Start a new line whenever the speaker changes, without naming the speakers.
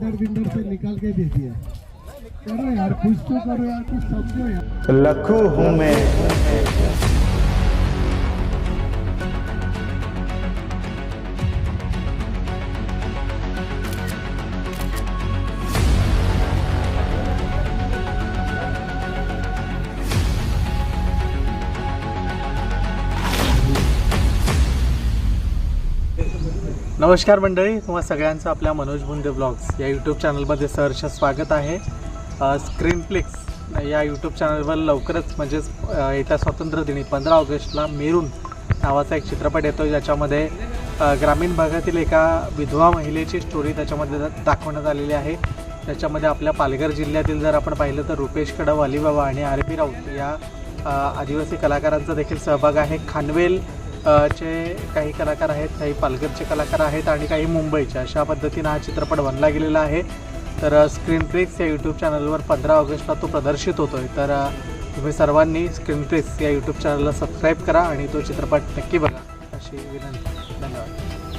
Tender vendor से निकाल के दे दिया। करो यार कुछ तो करो यार कुछ समझो यार।
लखू हूँ मैं।
नमस्कार मंडळी तुम्हा सगळ्यांचं आपल्या मनोज बुंदे ब्लॉग्स या यूट्यूब चॅनलमध्ये सहर्ष स्वागत आहे. स्क्रीनफ्लिक्स या यूट्यूब चॅनलवर लवकरच म्हणजेच येत्या स्वातंत्र्य दिनी पंधरा ऑगस्टला मेरून नावाचा एक चित्रपट येतो ज्याच्यामध्ये ग्रामीण भागातील एका विधवा महिलेची स्टोरी त्याच्यामध्ये दाखवण्यात आलेली आहे. त्याच्यामध्ये आपल्या पालघर जिल्ह्यातील जर आपण पाहिलं तर रुपेश कडव अलिबाबा आणि आर पी राऊत या आदिवासी कलाकारांचा देखील सहभाग आहे. खानवेल चे काही कलाकार आहेत काही पालघरचे कलाकार आहेत आणि काही मुंबईचे अशा पद्धतीनं हा चित्रपट बनला गेलेला आहे. तर स्क्रीन ट्रिक्स या यूट्यूब चॅनलवर पंधरा ऑगस्टला तो प्रदर्शित होतो आहे तर तुम्ही सर्वांनी स्क्रीन ट्रिक्स या यूट्यूब चॅनलला सबस्क्राईब करा आणि तो चित्रपट नक्की बघा. अशी विनंती. धन्यवाद.